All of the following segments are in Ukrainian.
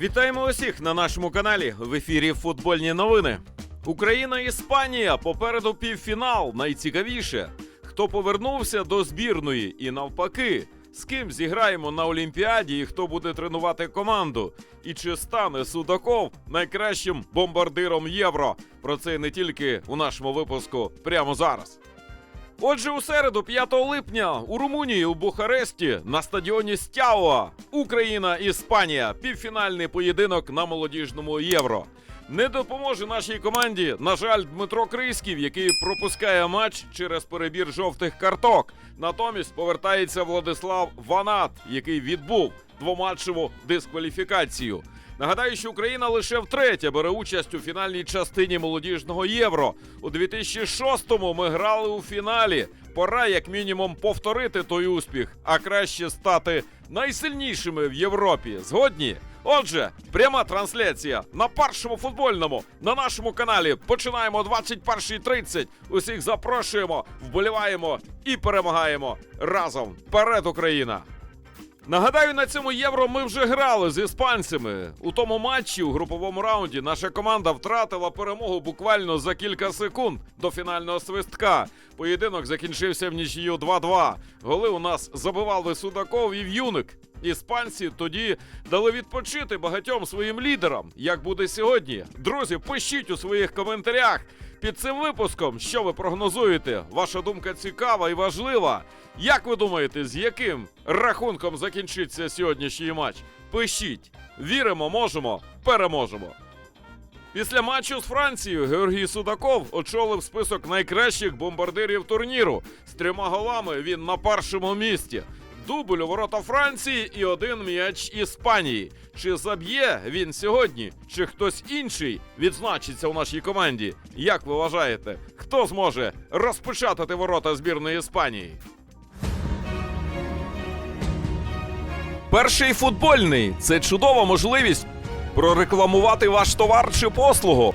Вітаємо усіх на нашому каналі. В ефірі футбольні новини. Україна Іспанія попереду півфінал. Найцікавіше. Хто повернувся до збірної і навпаки. З ким зіграємо на Олімпіаді і хто буде тренувати команду? І чи стане Судаков найкращим бомбардиром євро? Про це не тільки у нашому випуску прямо зараз. Отже, у середу, 5 липня, у Румунії у Бухаресті на стадіоні Стяуа Україна Іспанія. Півфінальний поєдинок на молодіжному євро. Не допоможе нашій команді, на жаль, Дмитро Крисків, який пропускає матч через перебір жовтих карток. Натомість повертається Владислав Ванат, який відбув двоматчеву дискваліфікацію. Нагадаю, що Україна лише втретє бере участь у фінальній частині молодіжного євро. У 2006-му ми грали у фіналі. Пора, як мінімум, повторити той успіх, а краще стати найсильнішими в Європі. Згодні? Отже, пряма трансляція на першому футбольному на нашому каналі. Починаємо о 21.30. Усіх запрошуємо, вболіваємо і перемагаємо разом. Вперед, Україна! Нагадаю, на цьому євро ми вже грали з іспанцями. У тому матчі у груповому раунді наша команда втратила перемогу буквально за кілька секунд до фінального свистка. Поєдинок закінчився в нічию 2-2. Голи у нас забивали Судаков і В'юник. Іспанці тоді дали відпочити багатьом своїм лідерам. Як буде сьогодні? Друзі, пишіть у своїх коментарях під цим випуском, що ви прогнозуєте. Ваша думка цікава і важлива. Як ви думаєте, з яким рахунком закінчиться сьогоднішній матч? Пишіть. Віримо, можемо, переможемо. Після матчу з Францією Георгій Судаков очолив список найкращих бомбардирів турніру. З трьома голами він на першому місці. Дубль у ворота Франції і один м'яч Іспанії. Чи заб'є він сьогодні, чи хтось інший відзначиться у нашій команді? Як ви вважаєте, хто зможе розпечатати ворота збірної Іспанії? Перший футбольний це чудова можливість прорекламувати ваш товар чи послугу.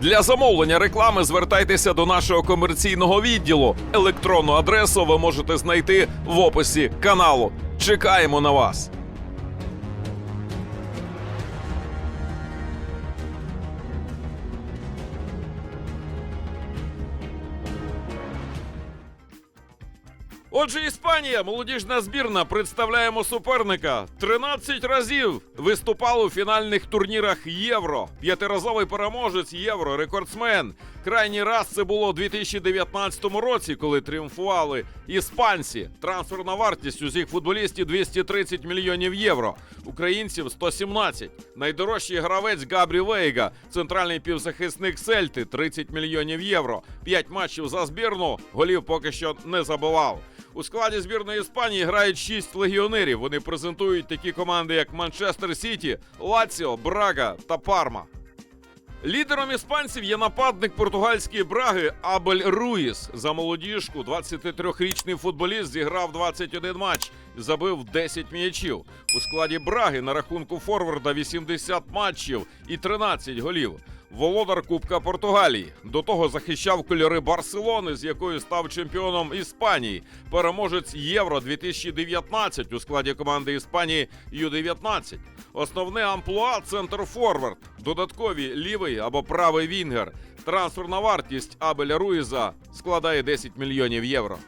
Для замовлення реклами звертайтеся до нашого комерційного відділу. Електронну адресу ви можете знайти в описі каналу. Чекаємо на вас. Отже, Іспанія, молодіжна збірна, представляємо суперника. 13 разів виступав у фінальних турнірах Євро. П'ятиразовий переможець Євро, рекордсмен. Крайній раз це було у 2019 році, коли тріумфували іспанці. Трансферна вартість усіх футболістів 230 мільйонів євро. Українців 117. Найдорожчий гравець Габрі Вейга, центральний півзахисник Сельти 30 мільйонів євро. П'ять матчів за збірну. Голів поки що не забивав. У складі збірної Іспанії грають шість легіонерів. Вони презентують такі команди, як Манчестер Сіті, Лаціо, Брага та Парма. Лідером іспанців є нападник португальської браги Абель Руїс. За молодіжку 23-річний футболіст зіграв 21 матч забив 10 м'ячів. У складі браги на рахунку Форварда 80 матчів і 13 голів. Володар Кубка Португалії. До того захищав кольори Барселони, з якою став чемпіоном Іспанії. Переможець Євро 2019 у складі команди Іспанії Ю-19. Основне амплуа центр форвард. Додаткові лівий або правий вінгер. Трансферна вартість Абеля Руїза складає 10 мільйонів євро.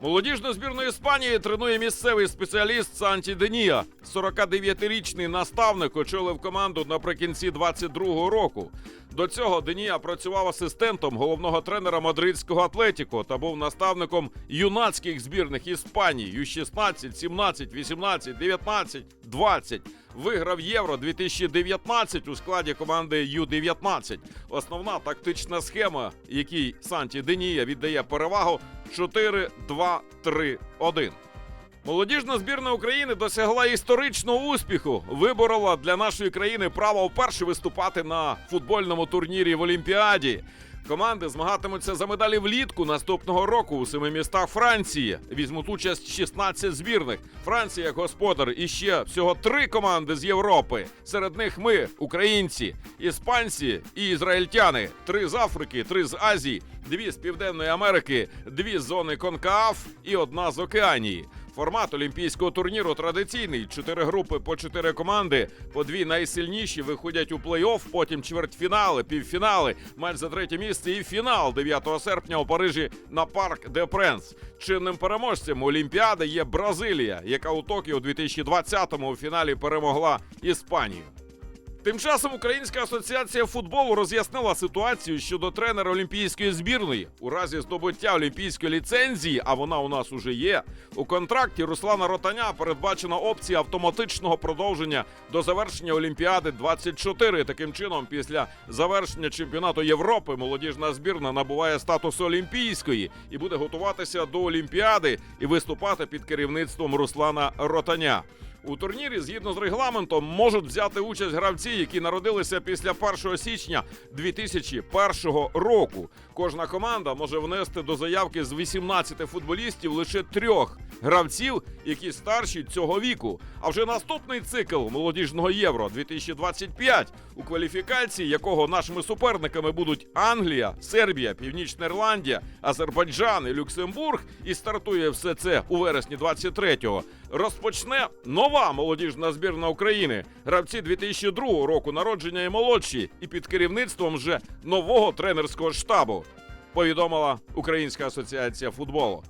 Молодіжну збірну Іспанії тренує місцевий спеціаліст Санті Денія. 49-річний наставник очолив команду наприкінці 22-го року. До цього Денія працював асистентом головного тренера мадридського Атлетіко та був наставником юнацьких збірних Іспанії Ю-16, 17, 18, 19, 20. Виграв Євро 2019 у складі команди Ю-19. Основна тактична схема, якій Санті Денія віддає перевагу 4-2-3-1. Молодіжна збірна України досягла історичного успіху. Виборола для нашої країни право вперше виступати на футбольному турнірі в Олімпіаді. Команди змагатимуться за медалі влітку наступного року у семи містах Франції. Візьмуть участь 16 збірних. Франція господар і ще всього три команди з Європи. Серед них ми, українці, іспанці і ізраїльтяни. Три з Африки, три з Азії, дві з Південної Америки, дві з зони Конкааф і одна з Океанії. Формат олімпійського турніру традиційний: чотири групи по чотири команди. По дві найсильніші виходять у плей-офф, потім чвертьфінали, півфінали, матч за третє місце і фінал 9 серпня у Парижі на парк де Пренс. Чинним переможцем Олімпіади є Бразилія, яка у Токіо у 2020-му у фіналі перемогла Іспанію. Тим часом Українська асоціація футболу роз'яснила ситуацію щодо тренера олімпійської збірної. У разі здобуття олімпійської ліцензії, а вона у нас уже є. У контракті Руслана Ротаня передбачена опція автоматичного продовження до завершення Олімпіади 24. Таким чином, після завершення чемпіонату Європи, молодіжна збірна набуває статусу олімпійської і буде готуватися до Олімпіади і виступати під керівництвом Руслана Ротаня. У турнірі, згідно з регламентом, можуть взяти участь гравці, які народилися після 1 січня 2001 року. Кожна команда може внести до заявки з 18 футболістів лише трьох гравців, які старші цього віку. А вже наступний цикл молодіжного євро 2025, у кваліфікації якого нашими суперниками будуть Англія, Сербія, Північна Ірландія, Азербайджан і Люксембург, і стартує все це у вересні 23-го, розпочне нова молодіжна збірна України. Гравці 2002 року народження і молодші, і під керівництвом вже нового тренерського штабу. Повідомила Українська асоціація футболу.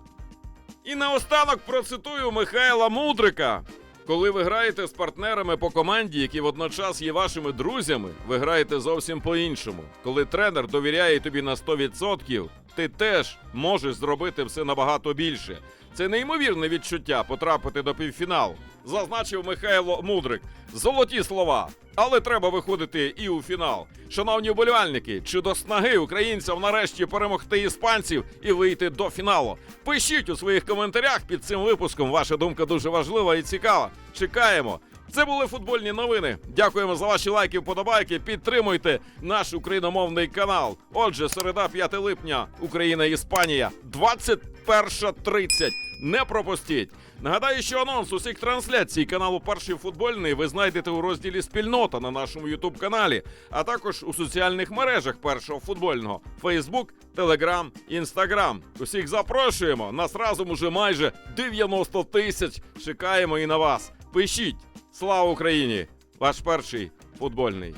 І наостанок процитую Михайла Мудрика. Коли ви граєте з партнерами по команді, які водночас є вашими друзями, ви граєте зовсім по-іншому. Коли тренер довіряє тобі на 100%, ти теж можеш зробити все набагато більше. Це неймовірне відчуття потрапити до півфіналу, зазначив Михайло Мудрик. Золоті слова. Але треба виходити і у фінал. Шановні вболівальники, чи до снаги українцям нарешті перемогти іспанців і вийти до фіналу? Пишіть у своїх коментарях під цим випуском. Ваша думка дуже важлива і цікава. Чекаємо. Це були футбольні новини. Дякуємо за ваші лайки, вподобайки. Підтримуйте наш україномовний канал. Отже, середа, 5 липня, Україна, Іспанія, 21.30. Не пропустіть. Нагадаю, що анонс усіх трансляцій каналу Перший футбольний ви знайдете у розділі Спільнота на нашому Ютуб каналі, а також у соціальних мережах першого футбольного: Фейсбук, Телеграм, Інстаграм. Усіх запрошуємо. Нас разом уже майже 90 тисяч. Чекаємо і на вас. Пишіть. Слава Україні! Ваш перший футбольний.